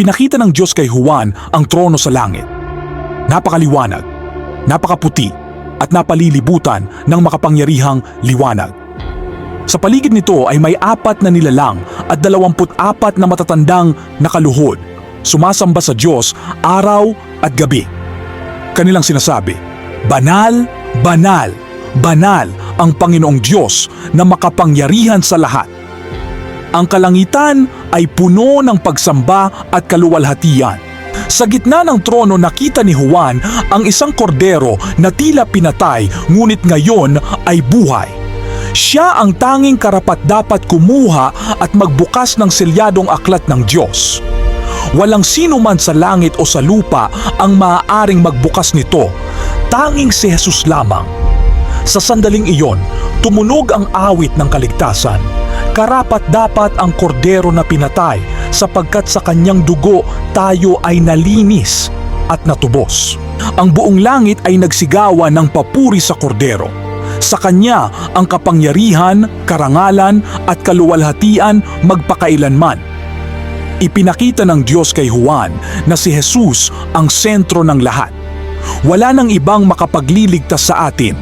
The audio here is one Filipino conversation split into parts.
Ipinakita ng Diyos kay Juan ang trono sa langit. Napakaliwanag, napakaputi, at napalilibutan ng makapangyarihang liwanag. Sa paligid nito ay may apat na nilalang at dalawamput apat na matatandang nakaluhod, sumasamba sa Diyos araw at gabi. Kanilang sinasabi, Banal, banal, banal ang Panginoong Diyos na makapangyarihan sa lahat. Ang kalangitan ay puno ng pagsamba at kaluwalhatian. Sa gitna ng trono nakita ni Juan ang isang kordero na tila pinatay ngunit ngayon ay buhay. Siya ang tanging karapat-dapat kumuha at magbukas ng selyadong aklat ng Diyos. Walang sino man sa langit o sa lupa ang maaaring magbukas nito, tanging si Jesus lamang. Sa sandaling iyon, tumunog ang awit ng kaligtasan. Karapat dapat ang kordero na pinatay sapagkat sa kanyang dugo tayo ay nalinis at natubos. Ang buong langit ay nagsigawan ng papuri sa kordero. Sa kanya ang kapangyarihan, karangalan at kaluwalhatian magpakailanman. Ipinakita ng Diyos kay Juan na si Jesus ang sentro ng lahat. Wala nang ibang makapagliligtas sa atin.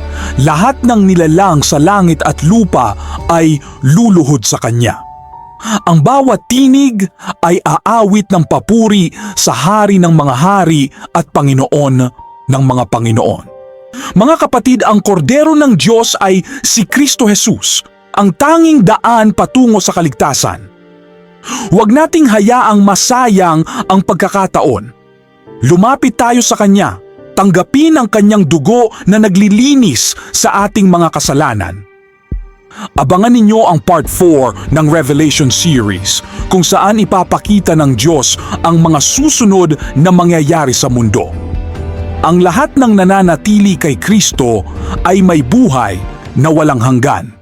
Lahat ng nilalang sa langit at lupa ay luluhod sa Kanya. Ang bawat tinig ay aawit ng papuri sa Hari ng mga hari at Panginoon ng mga Panginoon. Mga kapatid, ang kordero ng Diyos ay si Kristo Jesus, ang tanging daan patungo sa kaligtasan. Huwag nating hayaang masayang ang pagkakataon. Lumapit tayo sa Kanya, tanggapin ang Kanyang dugo na naglilinis sa ating mga kasalanan. Abangan ninyo ang part 4 ng Revelation series kung saan ipapakita ng Diyos ang mga susunod na mangyayari sa mundo. Ang lahat ng nananatili kay Kristo ay may buhay na walang hanggan.